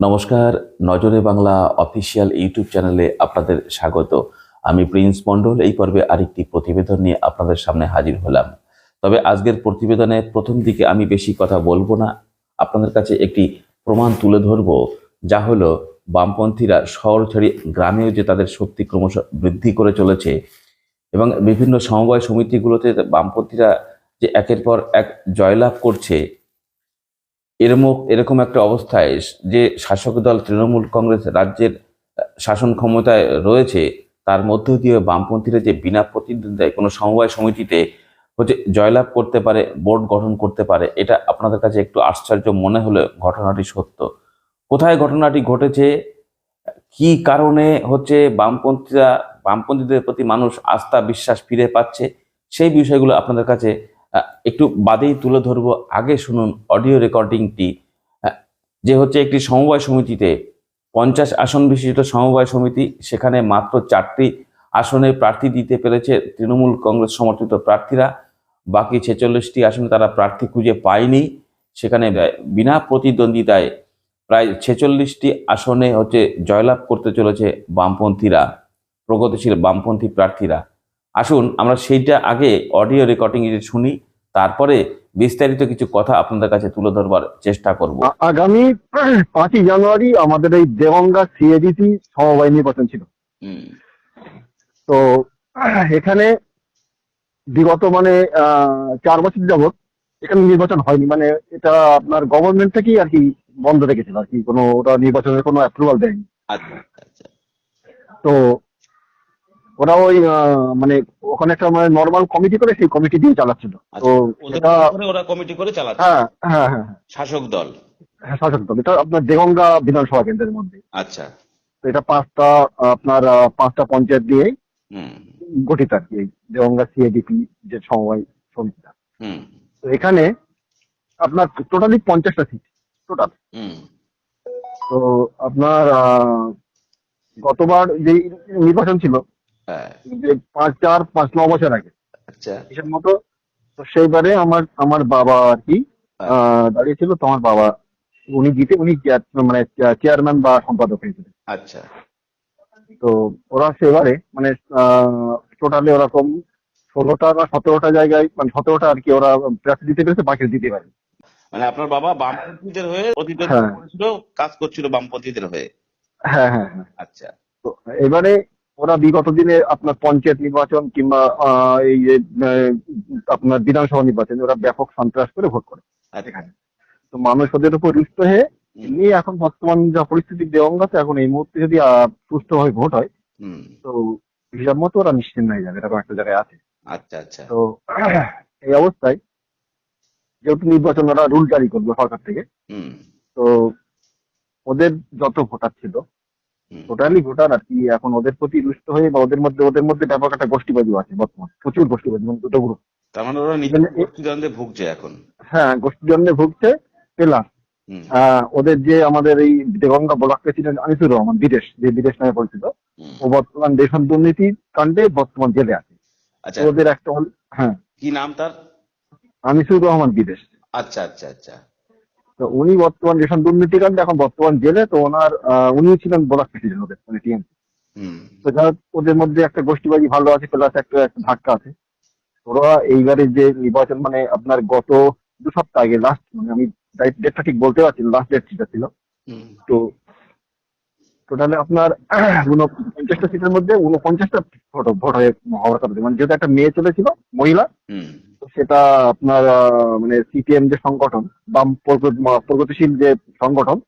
নমস্কার, নজরে Bangla official YouTube চ্যানেলে আপনাদের স্বাগত। আমি প্রিন্স মণ্ডল, এই পর্বে আরেকটি প্রতিবেদন নিয়ে আপনাদের সামনে হাজির হলাম। তবে আজকের প্রতিবেদনে প্রথম দিকে আমি বেশি কথা বলব না। আপনাদের কাছে একটি প্রমাণ তুলে ধরবো, যা হলো বামপন্থীরা শহর ছেড়ে গ্রামেও যে তাদের শক্তি ক্রমশ বৃদ্ধি করে চলেছে এবং বিভিন্ন সমবায় সমিতিগুলোতে বামপন্থীরা যে একের পর এক জয়লাভ করছে এরম এরকম একটা অবস্থায় যে শাসক দল তৃণমূল কংগ্রেস রাজ্যের শাসন ক্ষমতায় রয়েছে, তার মধ্য দিয়ে বামপন্থীরা যে বিনা প্রতিদ্বন্দ্বিতায় কোনো সমবায় সমিতিতে হচ্ছে জয়লাভ করতে পারে বোর্ড গঠন করতে পারে, এটা আপনাদের কাছে একটু আশ্চর্য মনে হলে ঘটনাটি সত্য। কোথায় ঘটনাটি ঘটেছে? কি কারণে হচ্ছে বামপন্থীরা, বামপন্থীদের প্রতি মানুষ আস্থা, বিশ্বাস ফিরে পাচ্ছে? সেই বিষয়গুলো আপনাদের কাছে একটু বাদেই তুলে ধরবো। আগে শুনুন অডিও রেকর্ডিংটি। যে হচ্ছে একটি সমবায় সমিতিতে পঞ্চাশ আসন বিশিষ্ট সমবায় সমিতি, সেখানে মাত্র চারটি আসনে প্রার্থী দিতে পেরেছে তৃণমূল কংগ্রেস সমর্থিত প্রার্থীরা। বাকি ছেচল্লিশটি আসনে তারা প্রার্থী খুঁজে পায়নি। সেখানে বিনা প্রতিদ্বন্দ্বিতায় প্রায় ছেচল্লিশটি আসনে হচ্ছে জয়লাভ করতে চলেছে বামপন্থীরা, প্রগতিশীল বামপন্থী প্রার্থীরা। আসুন আমরা সেইটা আগে অডিও রেকর্ডিং শুনি তারপরে বিস্তারিত কিছু কথা আপনাদের কাছে তুলে ধরবার চেষ্টা করব। আগামী পাঁচই জানুয়ারি আমাদের এই দেগঙ্গা সিএডিসি সমবায় নির্বাচন ছিল। তো এখানে বিগত মানে আহ, চার বছর যাবত এখানে নির্বাচন হয়নি। মানে এটা আপনার গভর্নমেন্ট থেকেই আর কি বন্ধ রেখেছিল আর কি। কোনো ওটা নির্বাচনের কোনো অ্যাপ্রুভাল দেয়নি। আচ্ছা আচ্ছা। তো ওরা ওই মানে ওখানে একটা মানে নর্মাল কমিটি করে সেই কমিটি দিয়ে চালাচ্ছিল। তো ওদের এটা ওরা কমিটি করে চালাচ্ছে? হ্যাঁ হ্যাঁ হ্যাঁ হ্যাঁ, শাসক দল? হ্যাঁ শাসক দল। এটা আপনার দেগঙ্গা বিধানসভা কেন্দ্রের মধ্যে। আচ্ছা। তো এটা পাঁচটা আপনার পাঁচটা পঞ্চায়েত দিয়ে গঠিত আর কি এই দেওয়াঙ্গা সিএডিপি যে সমবায় সমিতিটা। হুম। তো এখানে আপনার টোটালি পঞ্চাশটা সিট টোটাল হুম। তো আপনার গতবার যে নির্বাচন ছিল পাঁচ চার পাঁচ ন বছর আগে। আচ্ছা। মতো তো সেইবারে আমার আমার বাবা আর কি আহ, দাঁড়িয়েছিল তো আমার বাবা উনি জিতে উনি মানে চেয়ারম্যান বা সম্পাদক হয়েছিলেন আচ্ছা। তো ওরা সেবারে মানে টোটালি ওরকম ষোলোটা বা সতেরোটা জায়গায় মানে সতেরোটা আর কি ওরা প্রার্থী দিতে পেরেছে বাকি দিতে পারে। মানে আপনার বাবা বামপন্থীদের হয়ে প্রতিদ্বন্দ্বিতা হ্যাঁ। কাজ করছিল বামপন্থীদের হয়ে? হ্যাঁ হ্যাঁ হ্যাঁ। আচ্ছা। তো এবারে ওরা বিগত দিনে আপনার পঞ্চায়েত নির্বাচন কিংবা এই যে আপনার বিধানসভা নির্বাচন ওরা ব্যাপক সন্ত্রাস করে ভোট করে আচ্ছা। এখানে। তো মানুষ ওদের উপর রুষ্ট হয়ে এমনি এখন বর্তমান যা পরিস্থিতি দেওয়াঙ্গাতে এখন এই মুহূর্তে যদি সুষ্ঠুভাবে ভোট হয় তো হিসাব মতো ওরা নিশ্চিন্ত হয়ে যাবে এরকম একটা জায়গায় আছে। আচ্ছা আচ্ছা। তো এই অবস্থায় যেহেতু নির্বাচন ওরা রুল জারি করবে সরকার থেকে হুম। তো ওদের যত ভোটার ছিল। টোটালি ভোটার আর কি। এখন ওদের প্রতি রুষ্ট হয়ে বা ওদের মধ্যে ওদের মধ্যে ব্যাপক একটা গোষ্ঠীবাদী আছে বর্তমান। প্রচুর গোষ্ঠীবাদী মানে দুটো গ্রুপ তার মানে ওরা গোষ্ঠীদ্বন্দ্বে ভুগছে এখন। হ্যাঁ গোষ্ঠীদ্বন্দ্বে ভুগছে ওদের যে আমাদের এই দেগঙ্গা ব্লক প্রেসিডেন্ট আনিসুর রহমান বিদেশ যে বিদেশ নামে পরিচিত ও বর্তমান দেশন দুর্নীতি কাণ্ডে বর্তমান জেলে আছে। আচ্ছা। ওদের একটা হ্যাঁ। কি নাম তার? আনিসুর রহমান বিদেশ। আচ্ছা আচ্ছা আচ্ছা। তো উনি বর্তমান যেসব দুর্নীতি কাণ্ডে এখন বর্তমান জেলে তো ওনার উনি ছিলেন ব্লক প্রেসিডেন্ট ওদের মানে টিএমসি। তো হোক, ওদের মধ্যে একটা গোষ্ঠীবাজি ভালো আছে প্লাস একটা একটা ধাক্কা আছে। ওরা এইবারে যে নির্বাচন মানে আপনার গত দু সপ্তাহ আগে লাস্ট মানে আমি ডেটটা ঠিক বলতে পারছি লাস্ট ডেট যেটা ছিল। তো টোটালে আপনার উনপঞ্চাশটা সিটের মধ্যে উনপঞ্চাশটা ভোট ভোট হয়ে হওয়ার কথা মানে যেহেতু একটা মেয়ে চলেছিল মহিলা সেটা আপনার মানে সিপিএম যে সংগঠন বাম প্রগতিশীল যে সংগঠন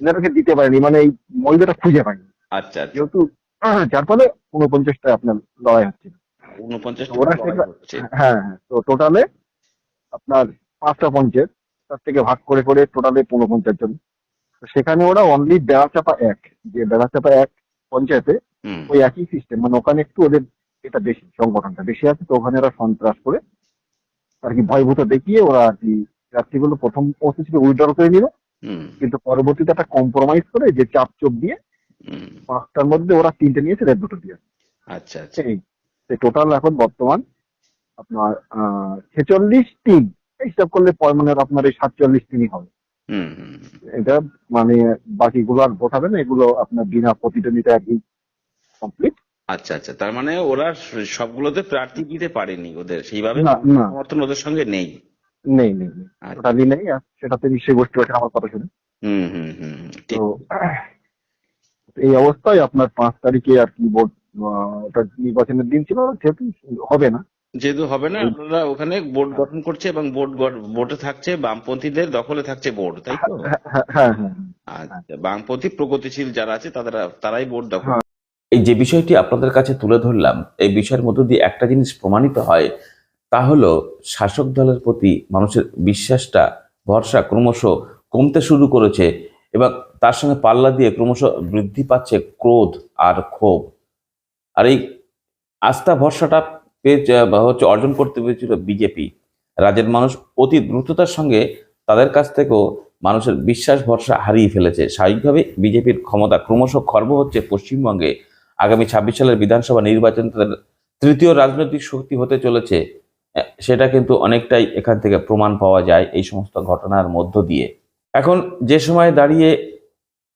এনারাকে দিতে পারেনি মানে এই মহিলাটা খুঁজে পায়নি। আচ্ছা আচ্ছা। যেহেতু আহ, যার ফলে উনপঞ্চাশটা আপনার লড়াই হচ্ছে। ওরা হ্যাঁ হ্যাঁ তো টোটালে আপনার পাঁচটা পঞ্চায়েত তার থেকে ভাগ করে করে টোটালে উনপঞ্চাশ জন। সেখানে ওরা অনলি বেড়াচাপা এক। যে বেড়াচাপা এক পঞ্চায়েতে ওই একই সিস্টেম মানে ওখানে একটু ওদের এটা বেশি সংগঠনটা বেশি আছে তো ওখানে ওরা সন্ত্রাস করে আর কি ভয়ভূত দেখিয়ে ওরা আর কি প্রার্থীগুলো প্রথম পৌঁছে ছিল উইথড্র করে নিল হুম। কিন্তু পরবর্তীতে একটা কম্প্রোমাইজ করে যে চাপ চোপ দিয়ে পাঁচটার মধ্যে ওরা তিনটে নিয়েছে রেড দুটো দিয়ে। আচ্ছা আচ্ছা। এই টোটাল এখন বর্তমান আপনার ছেচল্লিশ তিন। হিসাব করলে পর মানে আপনার এই সাতচল্লিশ তিনই হবে। এটা মানে বাকিগুলো আর ভোট হবে না এগুলো আপনার বিনা প্রতিদ্বন্দ্বিতা একই কমপ্লিট আচ্ছা আচ্ছা। তার মানে ওরা সবগুলোতে প্রার্থী দিতে পারেনি ওদের। সেইভাবে না না। সমর্থন ওদের সঙ্গে নেই? নেই নেই নেই। আচ্ছা। টোটালি নেই আর সেটাতে নিশ্চয়ই গোষ্ঠী আছে আমার কথা শুনে। হুম হুম হুম হুম, ঠিক তো এই অবস্থায় আপনার পাঁচ তারিখে আর কি ভোট আহ, ওটা নির্বাচনের দিন ছিল যেহেতু হবে না। যেহেতু হবে না আপনারা ওখানে বোর্ড গঠন করছে এবং বোর্ড বোর্ডে থাকছে বামপন্থীদের দখলে থাকছে বোর্ড তাই তো? হ্যাঁ হ্যাঁ হ্যাঁ হ্যাঁ। আচ্ছা বামপন্থী প্রগতিশীল যারা আছে তারা তারাই বোর্ড দখল হ্যাঁ। এই যে বিষয়টি আপনাদের কাছে তুলে ধরলাম, এই বিষয়ের মধ্য দিয়ে একটা জিনিস প্রমাণিত হয়, তা হলো শাসক দলের প্রতি মানুষের বিশ্বাসটা, ভরসা ক্রমশ কমতে শুরু করেছে এবং তার সঙ্গে পাল্লা দিয়ে ক্রমশ বৃদ্ধি পাচ্ছে ক্রোধ আর ক্ষোভ। আর এই আস্থা, ভরসাটা পেয়ে হচ্ছে অর্জন করতে পেরেছিল বিজেপি। রাজ্যের মানুষ অতি দ্রুততার সঙ্গে তাদের কাছ থেকেও মানুষের বিশ্বাস, ভরসা হারিয়ে ফেলেছে। স্বাভাবিকভাবে বিজেপির ক্ষমতা ক্রমশ খর্ব হচ্ছে পশ্চিমবঙ্গে। আগামী ছাব্বিশ সালের বিধানসভা নির্বাচন তাদের তৃতীয় রাজনৈতিক শক্তি হতে চলেছে সেটা কিন্তু অনেকটাই এখান থেকে প্রমাণ পাওয়া যায় এই সমস্ত ঘটনার মধ্য দিয়ে। এখন যে সময় দাঁড়িয়ে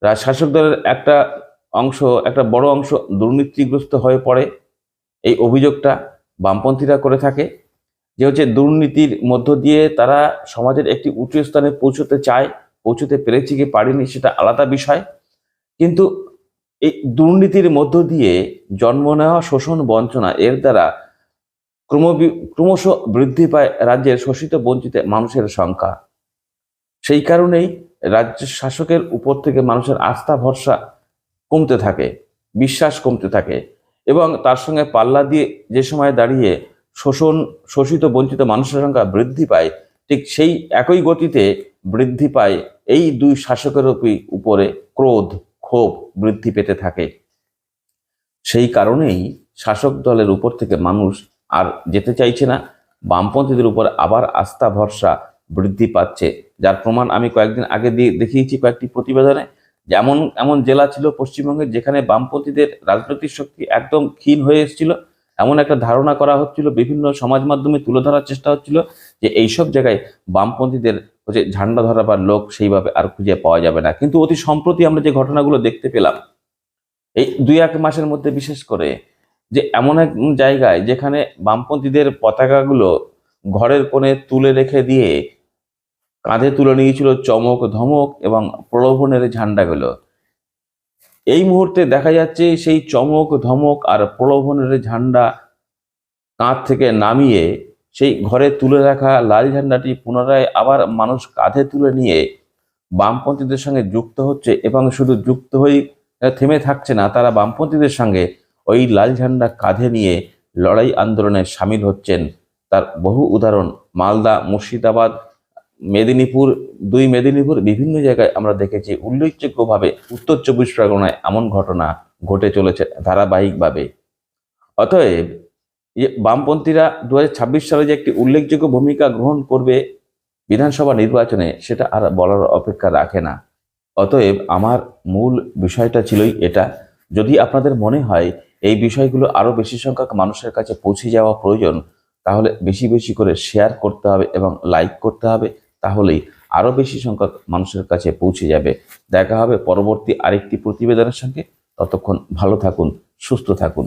শাসক দলের একটা অংশ, একটা বড় অংশ দুর্নীতিগ্রস্ত হয়ে পড়ে, এই অভিযোগটা বামপন্থীরা করে থাকে যে হচ্ছে দুর্নীতির মধ্য দিয়ে তারা সমাজের একটি উঁচু স্থানে পৌঁছতে চায়, পৌঁছতে পেরেছে কি পারেনি সেটা আলাদা বিষয়। কিন্তু এই দুর্নীতির মধ্য দিয়ে জন্ম নেওয়া শোষণ বঞ্চনা এর দ্বারা ক্রম ক্রমশ বৃদ্ধি পায় রাজ্যের শোষিত বঞ্চিত মানুষের সংখ্যা। সেই কারণেই রাজ্য শাসকের উপর থেকে মানুষের আস্থা ভরসা কমতে থাকে, বিশ্বাস কমতে থাকে এবং তার সঙ্গে পাল্লা দিয়ে যে সময় দাঁড়িয়ে শোষণ, শোষিত বঞ্চিত মানুষের সংখ্যা বৃদ্ধি পায়, ঠিক সেই একই গতিতে বৃদ্ধি পায় এই দুই শাসকের উপরে ক্রোধ। ক্ষোভ বৃদ্ধি পেতে থাকে। সেই কারণেই শাসক দলের উপর থেকে মানুষ আর যেতে চাইছে না, বামপন্থীদের উপর আবার আস্থা ভরসা বৃদ্ধি পাচ্ছে। যার প্রমাণ আমি কয়েকদিন আগে দিয়ে দেখিয়েছি কয়েকটি প্রতিবেদনে। যেমন, এমন জেলা ছিল পশ্চিমবঙ্গে যেখানে বামপন্থীদের রাজনৈতিক শক্তি একদম ক্ষীণ হয়ে এসেছিল। এমন একটা ধারণা করা হচ্ছিল, বিভিন্ন সমাজ মাধ্যমে তুলে ধরার চেষ্টা হচ্ছিল যে এইসব জায়গায় বামপন্থীদের হচ্ছে ঝান্ডা ধরাবার লোক সেইভাবে আর খুঁজে পাওয়া যাবে না। কিন্তু অতি সম্প্রতি আমরা যে ঘটনাগুলো দেখতে পেলাম, এই দুই এক মাসের মধ্যে বিশেষ করে যে এমন এক জায়গায় যেখানে বামপন্থীদের পতাকাগুলো ঘরের কোণে তুলে রেখে দিয়ে কাঁধে তুলে নিয়েছিল চমক, ধমক এবং প্রলোভনের ঝান্ডাগুলো। এই মুহূর্তে দেখা যাচ্ছে সেই চমক, ধমক আর প্রলোভনের ঝান্ডা কাঁধ থেকে নামিয়ে সেই ঘরে তুলে রাখা লাল ঝান্ডাটি পুনরায় আবার মানুষ কাঁধে তুলে নিয়ে বামপন্থীদের সঙ্গে যুক্ত হচ্ছে এবং শুধু যুক্ত হয়ে থেমে থাকছে না, তারা বামপন্থীদের সঙ্গে ওই লাল ঝান্ডা কাঁধে নিয়ে লড়াই আন্দোলনে সামিল হচ্ছেন। তার বহু উদাহরণ, মালদা, মুর্শিদাবাদ, মেদিনীপুর, দুই মেদিনীপুর বিভিন্ন জায়গায় আমরা দেখেছি। উল্লেখযোগ্যভাবে উত্তর চব্বিশ পরগনায় এমন ঘটনা ঘটে চলেছে ধারাবাহিকভাবে। অতএব বামপন্থীরা দু হাজার ছাব্বিশ সালে যে একটি উল্লেখযোগ্য ভূমিকা গ্রহণ করবে বিধানসভা নির্বাচনে, সেটা আর বলার অপেক্ষা রাখে না। অতএব আমার মূল বিষয়টা ছিলই এটা, যদি আপনাদের মনে হয় এই বিষয়গুলো আরও বেশি সংখ্যক মানুষের কাছে পৌঁছে যাওয়া প্রয়োজন, তাহলে বেশি বেশি করে শেয়ার করতে হবে এবং লাইক করতে হবে, তাহলেই আরও বেশি সংখ্যক মানুষের কাছে পৌঁছে যাবে। দেখা হবে পরবর্তী আরেকটি প্রতিবেদনের সঙ্গে। ততক্ষণ ভালো থাকুন, সুস্থ থাকুন।